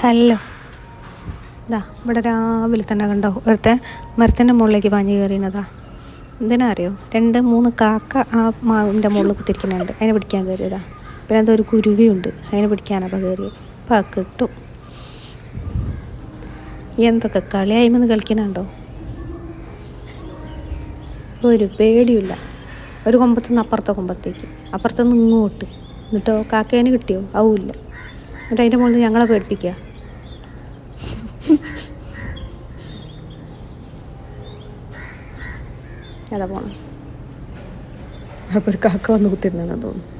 Hello. ഇതാ ഇവിടെ രാവിലെ തന്നെ കണ്ടോ ഒരുത്തെ മരത്തിന്റെ മുകളിലേക്ക് പാഞ്ഞു കയറിയതാ. എന്തിനാ അറിയോ? രണ്ട് മൂന്ന് കാക്ക ആ മാവിന്റെ മുകളിൽ കുത്തിരിക്കുന്നുണ്ട്. അതിനെ പിടിക്കാൻ കയറിയതാ. പിന്നെ ഒരു കുരുവിയുണ്ട് അതിനെ പിടിക്കാനപ്പോൾ കയറി അപ്പം അത് കിട്ടും. എന്തൊക്കെ കളിയായ്മെന്ന് കളിക്കുന്നുണ്ടോ? ഒരു പേടിയില്ല ഒരു കൊമ്പത്തുനിന്ന് അപ്പുറത്തെ കൊമ്പത്തേക്ക് അപ്പുറത്തുനിന്ന് ഇങ്ങോട്ട്. എന്നിട്ടോ കാക്കേനെ കിട്ടിയോ? ആവില്ല എന്നിട്ട് അതിന്റെ മുകളിൽ ഞങ്ങളെ പേടിപ്പിക്കുക. അതാ പോണം. അപ്പോൾ ഒരു കാക്ക വന്ന് കുത്തിരുന്നെന്ന് തോന്നുന്നു.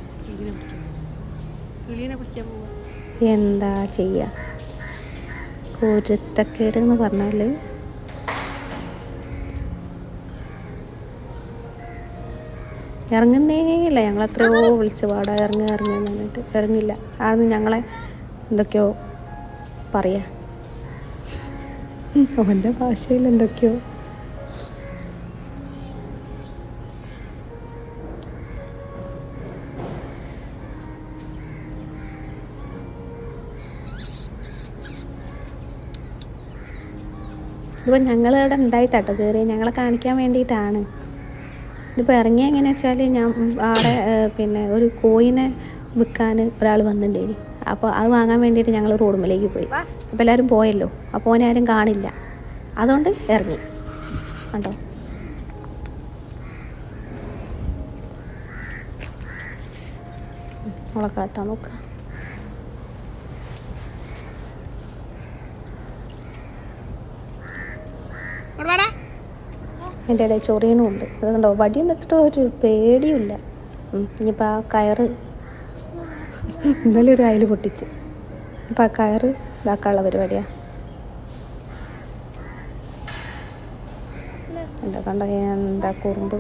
എന്താ ചെയ്യുക കുരുത്തക്കേട് എന്ന് പറഞ്ഞാൽ ഇറങ്ങുന്നേ ഇല്ല. ഞങ്ങൾ എത്രയോ വിളിച്ച് പാടാ ഇറങ്ങി ഇറങ്ങുക എന്ന് പറഞ്ഞിട്ട് ഇറങ്ങില്ല. ആന്ന് ഞങ്ങളെ എന്തൊക്കെയോ പറയാ. അവന്റെ ഭാഷയിൽ എന്തൊക്കെയോ ഇതിപ്പോൾ ഞങ്ങൾ ഇവിടെ ഉണ്ടായിട്ടാട്ടോ കയറി ഞങ്ങളെ കാണിക്കാൻ വേണ്ടിയിട്ടാണ്. ഇതിപ്പോൾ ഇറങ്ങിയ എങ്ങനെയാ വെച്ചാൽ ഞാൻ അവിടെ പിന്നെ ഒരു കോയിനെ വിൽക്കാൻ ഒരാൾ വന്നിട്ടുണ്ടേനി അപ്പോൾ അത് വാങ്ങാൻ വേണ്ടിയിട്ട് ഞങ്ങൾ റോഡുമ്പിലേക്ക് പോയി. അപ്പോൾ എല്ലാവരും പോയല്ലോ. അപ്പോൾ ഓനെ ആരും കാണില്ല. അതുകൊണ്ട് ഇറങ്ങി. കണ്ടോ? മുളക്കാട്ടാ കാട്ടാൻ നോക്കാം. എന്റെ ഇടയിൽ ചൊറിയനും ഉണ്ട്. അത് കണ്ടോ? വടി എന്നിട്ട് ഒരു പേടിയുമില്ല. ഇനിയിപ്പോൾ ആ കയറ് ഇന്നലെ ഒരു അയൽ പൊട്ടിച്ച്. ഇപ്പം ആ കയറ് ഇതാക്കാനുള്ള പരിപാടിയാ. എന്താ കണ്ടോ? എന്താ കുറുമ്പ്?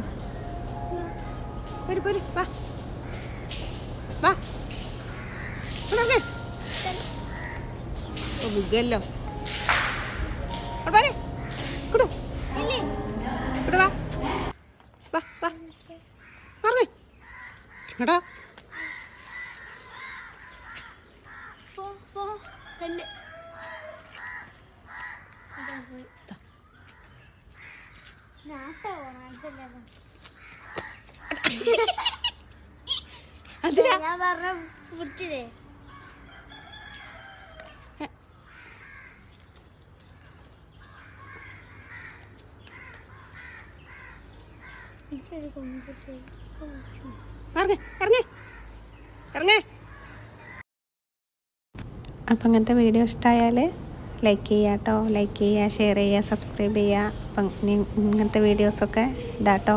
വിഗല്ലോ. പറഞ്ഞേ ഇങ്ങോട്ടാ അതിനാ ഞാൻ പറഞ്ഞ പിടിച്ചില്ലേ എനിക്കൊരു കൊമ്പ് ഇറങ്ങ് ഇറങ്ങ് ഇറങ്ങ് അപ്പം അങ്ങനത്തെ വീഡിയോ ഇഷ്ടമായാൽ ലൈക്ക് ചെയ്യുക കേട്ടോ ലൈക്ക് ചെയ്യുക ഷെയർ ചെയ്യുക സബ്സ്ക്രൈബ് ചെയ്യുക. അപ്പം ഇങ്ങനത്തെ വീഡിയോസൊക്കെ ഇടാട്ടോ